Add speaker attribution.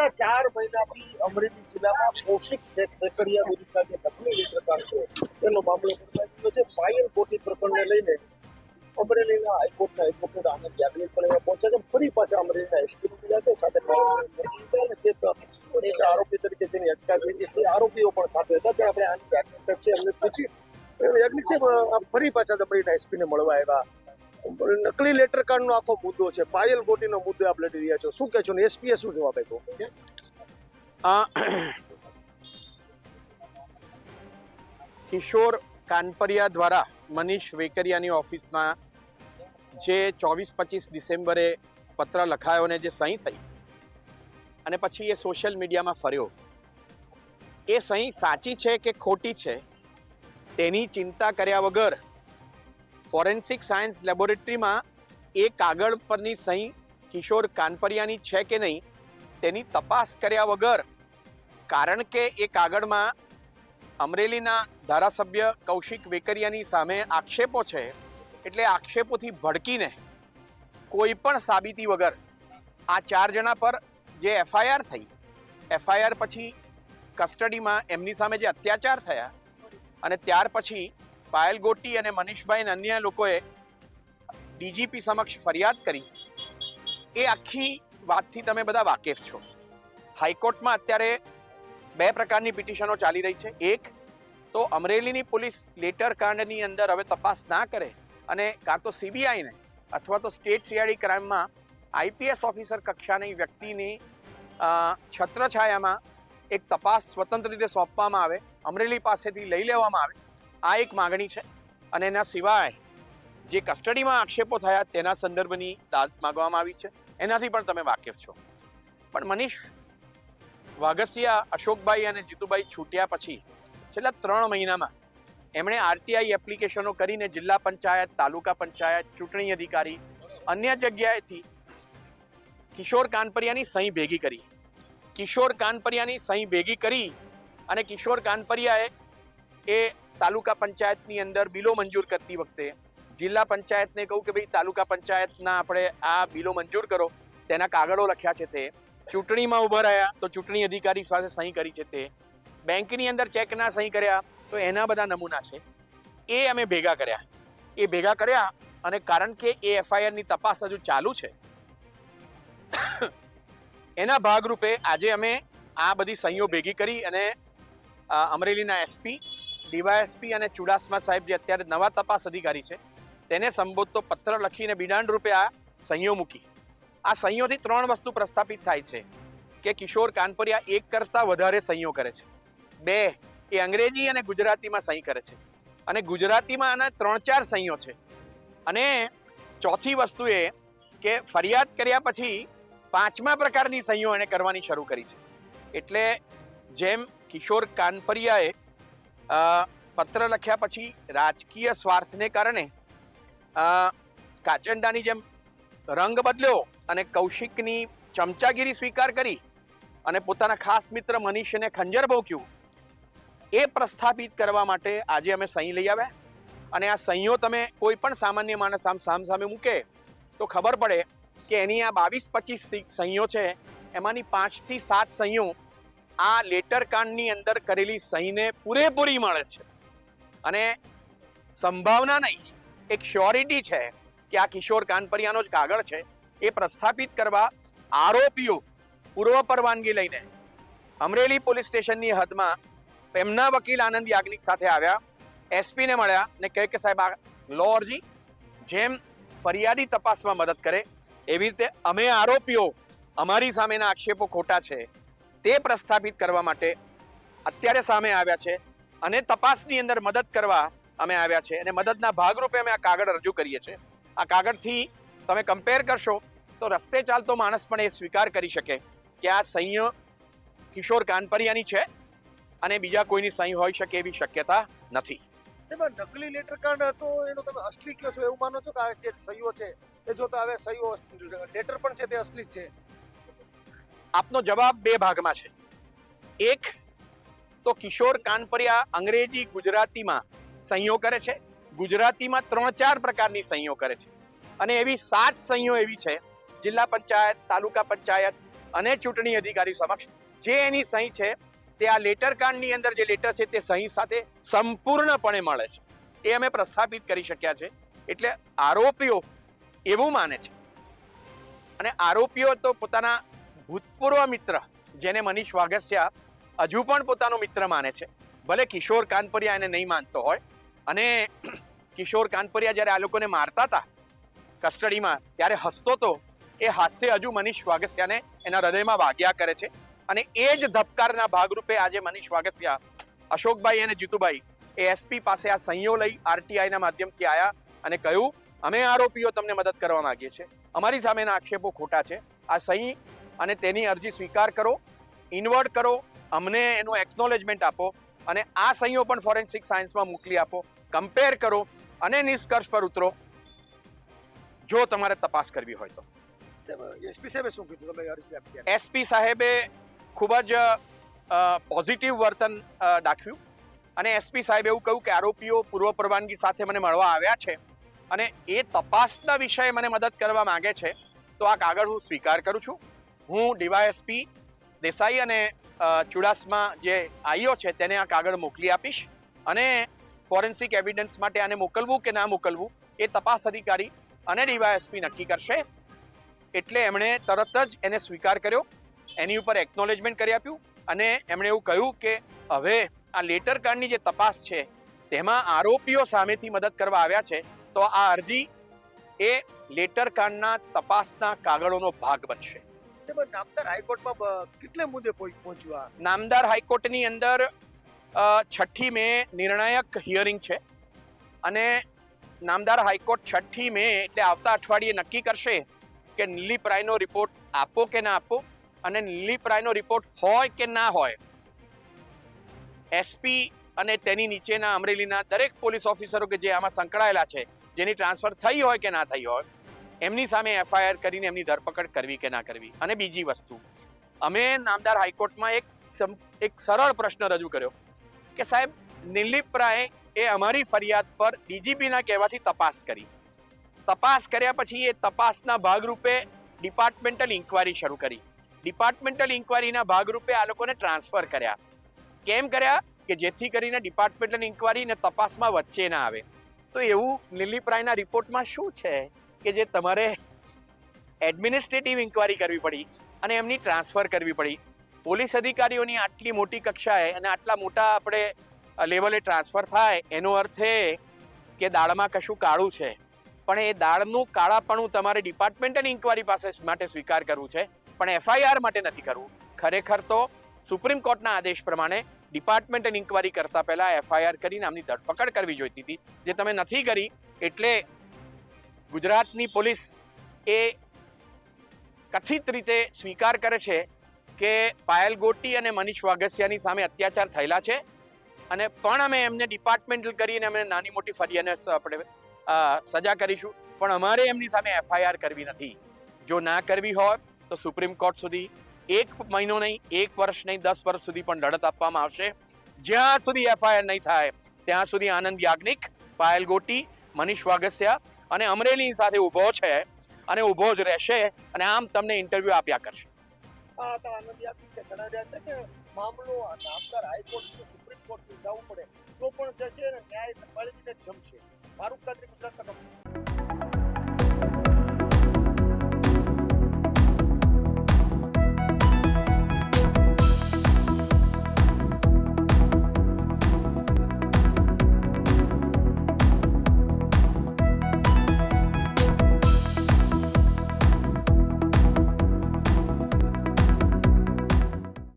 Speaker 1: છેલ્લા ચાર મહિનાથી અમરેલી જિલ્લામાં કૌશિક વેકરિયા વિરુદ્ધના જે નકલી પ્રકાર છે એનો મામલો બદલાઈ છે. પાયલ કોટી પ્રકરણને લઈને અમરેલીના હાઈકોર્ટના એડવોકેટ આનંદ યાજ્ઞિક પણ એવા પહોંચ્યા છે. ફરી પાછા અમરેલીના એસપી મળ્યા છે. સાથે જે આરોપી તરીકે જેની અટકાયત થઈ તે આરોપીઓ પણ સાથે હતા. તે આપણે આનંદ યાજ્ઞિક સાહેબ છે, એમને પૂછી યાજ્ઞિક સાહેબ ફરી પાછા અમરેલીના એસપીને મળવા આવ્યા. નકલી લેટર કાર્ડનો આખો મુદ્દો છે. પાયલ ગોટીનો મુદ્દો આપ લડી રહ્યા છો. શું કહે છો? ને એસપીએ શું જવાબ આપ્યો?
Speaker 2: આ કિશોર કાનપરિયા દ્વારા મનીષ વેકરિયાની ઓફિસમાં જે ચોવીસ પચીસ ડિસેમ્બરે પત્ર લખાયો ને જે સહી થઈ અને પછી એ સોશિયલ મીડિયામાં ફર્યો. એ સહી સાચી છે કે ખોટી છે? તેની ચિંતા કર્યા વગર ફોરેન્સિક સાયન્સ લેબોરેટરીમાં એ કાગળ પરની સહી કિશોર કાનપરિયાની છે કે નહીં, તેની તપાસ કર્યા વગર, કારણ કે એ કાગળમાં અમરેલીના ધારાસભ્ય કૌશિક વેકરિયાની સામે આક્ષેપો છે, એટલે આક્ષેપોથી ભડકીને કોઈ પણ સાબિતી વગર આ ચાર જણા પર જે એફઆઈઆર થઈ, એફઆઈઆર પછી કસ્ટડીમાં એમની સામે જે અત્યાચાર થયા અને ત્યાર પછી પાયલ ગોટી અને મનીષભાઈ અને અન્ય લોકોએ ડીજીપી સમક્ષ ફરિયાદ કરી. એ આખી વાતથી તમે બધા વાકેફ છો. હાઈકોર્ટમાં અત્યારે બે પ્રકારની પિટિશનો ચાલી રહી છે. એક, તો અમરેલીની પોલીસ લેટર કાંડની અંદર હવે તપાસ ના કરે અને કાં તો સીબીઆઈને અથવા તો સ્ટેટ સીઆઈડી ક્રાઇમમાં આઈપીએસ ઓફિસર કક્ષાની વ્યક્તિની છત્રછાયામાં એક તપાસ સ્વતંત્ર રીતે સોંપવામાં આવે, અમરેલી પાસેથી લઈ લેવામાં આવે. આ એક માગણી છે અને એના સિવાય જે કસ્ટડીમાં આક્ષેપો થયા તેના સંદર્ભની દાદ માગવામાં આવી છે. એનાથી પણ તમે વાકેફ છો. પણ મનીષ, વાઘસિયા, અશોકભાઈ અને જીતુભાઈ છૂટ્યા પછી છેલ્લા ત્રણ મહિનામાં એમણે આરટીઆઈ એપ્લિકેશનો કરીને જિલ્લા પંચાયત, તાલુકા પંચાયત, ચૂંટણી અધિકારી, અન્ય જગ્યાએથી કિશોર કાનપરિયાની સહી ભેગી કરી. કિશોર કાનપરિયાની સહી ભેગી કરી અને કિશોર કાનપરિયાએ એ તાલુકા પંચાયતની અંદર બિલો મંજૂર કરતી વખતે જિલ્લા પંચાયતને કહું કે ભાઈ તાલુકા પંચાયતના આપણે આ બિલો મંજૂર કરો. તેના કાગળો લખ્યા છે તે. ચૂંટણીમાં ઊભા રહ્યા તો ચૂંટણી અધિકારી સાથે સહી કરી છે તે. બેંકની અંદર ચેકના સહી કર્યા તો એના બધા નમૂના છે. એ અમે ભેગા કર્યા. એ ભેગા કર્યા અને કારણ કે એ એફઆઈઆરની તપાસ હજુ ચાલુ છે. એના ભાગરૂપે આજે અમે આ બધી સહીઓ ભેગી કરી અને અમરેલીના એસપી ડીવાયએસપી અને ચુડાસમા સાહેબ જે અત્યારે નવા તપાસ અધિકારી છે, તેને સંબોધતો પત્ર લખીને બિડાણ રૂપે આ સંયો મૂકી. આ સંયોથી ત્રણ વસ્તુ પ્રસ્થાપિત થાય છે, કે કિશોર કાનપરિયા એક કરતાં વધારે સંયો કરે છે. બે, એ અંગ્રેજી અને ગુજરાતીમાં સહી કરે છે. અને ગુજરાતીમાં આના ત્રણ ચાર સંયો છે. અને ચોથી વસ્તુ એ, કે ફરિયાદ કર્યા પછી પાંચમા પ્રકારની સંયો એણે કરવાની શરૂ કરી છે. એટલે જેમ કિશોર કાનપરિયાએ પત્ર લખ્યા પછી રાજકીય સ્વાર્થને કારણે કાચંડાની જેમ રંગ બદલ્યો અને કૌશિકની ચમચાગીરી સ્વીકાર કરી અને પોતાના ખાસ મિત્ર મનીષને ખંજર ભોંક્યું એ પ્રસ્થાપિત કરવા માટે આજે અમે સહી લઈ આવ્યા અને આ સહીઓ તમે કોઈ પણ સામાન્ય માણસ આમ સામ સામે મૂકે તો ખબર પડે કે એની આ બાવીસ પચીસ સહીઓ છે, એમાંની પાંચથી સાત સહીઓ આ લેટર કાંડની અંદર કરેલી સહીને પૂરેપૂરી મળે છે. અને સંભાવના નહીં, એક શ્યોરિટી છે કે આ કિશોર કાનપરિયાનો જ કાગળ છે, એ પ્રસ્થાપિત કરવા આરોપીઓ પૂર્વ પરવાનગી લઈને અમરેલી પોલીસ સ્ટેશનની હદમાં એમના વકીલ આનંદ યાજ્ઞિક સાથે આવ્યા, એસપીને મળ્યા ને કહે કે સાહેબ, આ લો અરજી, જેમ ફરિયાદી તપાસમાં મદદ કરે, એવી રીતે અમે આરોપીઓ અમારી સામેના આક્ષેપો ખોટા છે તે પ્રસ્થાપિત કરવા માટે અત્યારે સામે આવ્યા છે અને તપાસની અંદર મદદ કરવા અમે આવ્યા છે અને મદદના ભાગરૂપે અમે આ કાગળ રજૂ કરીએ છીએ. આ કાગળથી તમે કમ્પેર કરશો તો રસ્તે ચાલતો માણસ પણ એ સ્વીકાર કરી શકે કે આ સહીઓ કિશોર કાનપરિયાની છે અને બીજા કોઈની સહી હોઈ શકે એવી શક્યતા નથી.
Speaker 1: સાહેબ નકલી લેટર કાર્ડ હતો, એનો તમે અસલી કહો છો, એવું માનો છો કે આ જે સહીઓ છે, એ જો તો હવે સહીઓ લેટર પણ છે તે અસલી જ છે.
Speaker 2: આપનો જવાબ બે ભાગમાં છે. એક, તો કિશોર કાનપરિયા અંગ્રેજી ગુજરાતીમાં સંયો કરે છે. ગુજરાતીમાં ત્રણ ચાર પ્રકારની સંયો કરે છે. અને એવી સાત સંયો એવી છે, જિલ્લા પંચાયત, તાલુકા પંચાયત અને ચૂંટણી અધિકારી સમક્ષ. જે એની સહી છે, તે આ લેટર કાર્ડની અંદર જે લેટર છે, તે સહી સાથે સંપૂર્ણપણે મળે છે. એ અમે પ્રસ્થાપિત કરી શક્યા છે. એટલે આરોપીઓ એવું માને છે. અને આરોપીઓ તો પોતાના ભૂતપૂર્વ મિત્ર, જેને મનીષ વાઘસિયા હજુ પણ પોતાનો મિત્ર માને છે. ભલે કિશોર કાનપરિયા એને નહીં માનતો હોય, અને કિશોર કાનપરિયા જ્યારે આ લોકોને મારતા હતા, કસ્ટડીમાં ત્યારે હસતો તો, એ હાસ્ય હજુ મનીષ વાઘસિયાને એના હૃદયમાં વાગ્યા કરે છે. અને એ જ ધબકારના ભાગરૂપે આજે મનીષ વાઘસિયા અશોકભાઈ અને જીતુભાઈ, એ એસપી પાસે આ સંયો લઈ આરટીઆઈના માધ્યમથી આવ્યા અને કહ્યું, અમે આરોપીઓ તમને મદદ કરવા માંગીએ છીએ. અમારી સામેના આક્ષેપો ખોટા છે. આ સહી અને તેની અરજી સ્વીકાર કરો ઇન્વર્ટ કરો અમને એનું એકનોલેજમેન્ટ આપો અને આ સહીઓ પણ ફોરેન્સિક સાયન્સમાં મોકલી આપો. કમ્પેર કરો અને નિષ્કર્ષ પર ઉતરો. જો તમારે તપાસ કરવી હોય તો.
Speaker 1: એસપી સાહેબે શું કીધું? તમે અરજી
Speaker 2: એસપી સાહેબે ખૂબ જ પોઝિટિવ વર્તન દાખવ્યું અને એસપી સાહેબ એવું કહ્યું કે આરોપીઓ પૂર્વ પરવાનગી સાથે મને મળવા આવ્યા છે અને એ તપાસના વિષયે મને મદદ કરવા માગે છે. તો આ કાગળ હું સ્વીકાર કરું છું. હું ડીવાયએસપી દેસાઈ અને ચુડાસમા જે આઈઓ છે તેને આ કાગળ મોકલી આપીશ અને ફોરેન્સિક એવિડન્સ માટે આને મોકલવું કે ના મોકલવું એ તપાસ અધિકારી અને ડીવાયએસપી નક્કી કરશે. એટલે એમણે તરત જ એને સ્વીકાર કર્યો, એની ઉપર એકનોલેજમેન્ટ કરી આપ્યું અને એમણે એવું કહ્યું કે હવે આ લેટર કાર્ડની જે તપાસ છે તેમાં આરોપીઓ સામેથી મદદ કરવા આવ્યા છે, તો આ અરજી એ લેટર કાર્ડના તપાસના કાગળોનો ભાગ બનશે.
Speaker 1: નામદાર હાઈકોર્ટમાં કેટલે પહોંચ્યું
Speaker 2: નામદાર હાઈકોર્ટની અંદર છઠ્ઠી મે નિર્ણાયક હિયરિંગ છે. અને નામદાર હાઈકોર્ટ છઠ્ઠી મે, એટલે આવતા અઠવાડિયે નક્કી કરશે કે નીલીપ્રાયનો રિપોર્ટ આપો કે ના આપો, અને નીલીપ્રાયનો રિપોર્ટ હોય કે ના હોય, એસપી અને તેની નીચેના અમરેલીના દરેક પોલીસ ઓફિસરો કે જે આમાં સંકળાયેલા છે, જેની ટ્રાન્સફર થઈ હોય કે ના થઈ હોય એમની સામે એફઆઈઆર કરીને એમની ધરપકડ કરવી કે ના કરવી? અને બીજી વસ્તુ, અમે નામદાર હાઈકોર્ટમાં એક એક સરળ પ્રશ્ન રજૂ કર્યો કે સાહેબ નિર્લિપ્રાએ એ અમારી ફરિયાદ પર ડીજીપીના કહેવાથી તપાસ કરી. તપાસ કર્યા પછી એ તપાસના ભાગરૂપે ડિપાર્ટમેન્ટલ ઇન્કવાયરી શરૂ કરી. ડિપાર્ટમેન્ટલ ઇન્કવાયરીના ભાગરૂપે આ લોકોને ટ્રાન્સફર કર્યા. કેમ કર્યા? કે જેથી કરીને ડિપાર્ટમેન્ટલ ઇન્કવાયરી ને તપાસમાં વચ્ચે ના આવે. તો એવું નિર્લિપ્રાયના રિપોર્ટમાં શું છે? કે જે તમારે એડમિનિસ્ટ્રેટિવ ઇન્કવાયરી કરવી પડી અને એમની ટ્રાન્સફર કરવી પડી. પોલીસ અધિકારીઓની આટલી મોટી કક્ષાએ અને આટલા મોટા આપણે લેવલે ટ્રાન્સફર થાય, એનો અર્થ એ કે દાળમાં કશું કાળું છે. પણ એ દાળનું કાળાપણું તમારે ડિપાર્ટમેન્ટલ ઇન્કવાયરી પાસે માટે સ્વીકાર કરવું છે. પણ એફઆઈઆર માટે નથી કરવું. ખરેખર તો સુપ્રીમ કોર્ટના આદેશ પ્રમાણે ડિપાર્ટમેન્ટલ ઇન્કવાયરી કરતા પહેલા એફઆઈઆર કરીને આમની ધરપકડ કરવી જોઈતી હતી. જે તમે નથી કરી, એટલે ગુજરાતની પોલીસ એ કથિત રીતે સ્વીકાર કરે છે કે પાયલ ગોટી અને મનીષ વાઘસિયાની સામે અત્યાચાર થયેલા છે અને પણ અમે એમને ડિપાર્ટમેન્ટલ કરીને અમે નાની મોટી ફરિયાને આપણે સજા કરીશું. પણ અમારે એમની સામે એફઆઈઆર કરવી નથી. જો ના કરવી હોય, તો સુપ્રીમ કોર્ટ સુધી એક મહિનો નહીં, એક વર્ષ નહીં, દસ વર્ષ સુધી પણ લડત આપવામાં આવશે. જ્યાં સુધી એફઆઈઆર નહીં થાય, ત્યાં સુધી આનંદ યાજ્ઞિક, પાયલ ગોટી, મનીષ વાગસિયા અને અમરેલીની સાથે ઊભો છે અને ઊભો જ રહેશે અને આમ તમને ઇન્ટરવ્યુ આપ્યા કરશે.
Speaker 1: સુપ્રીમ કોર્ટ જવું પડે તો પણ જશે ન્યાય જમશે. મારું ગુજરાત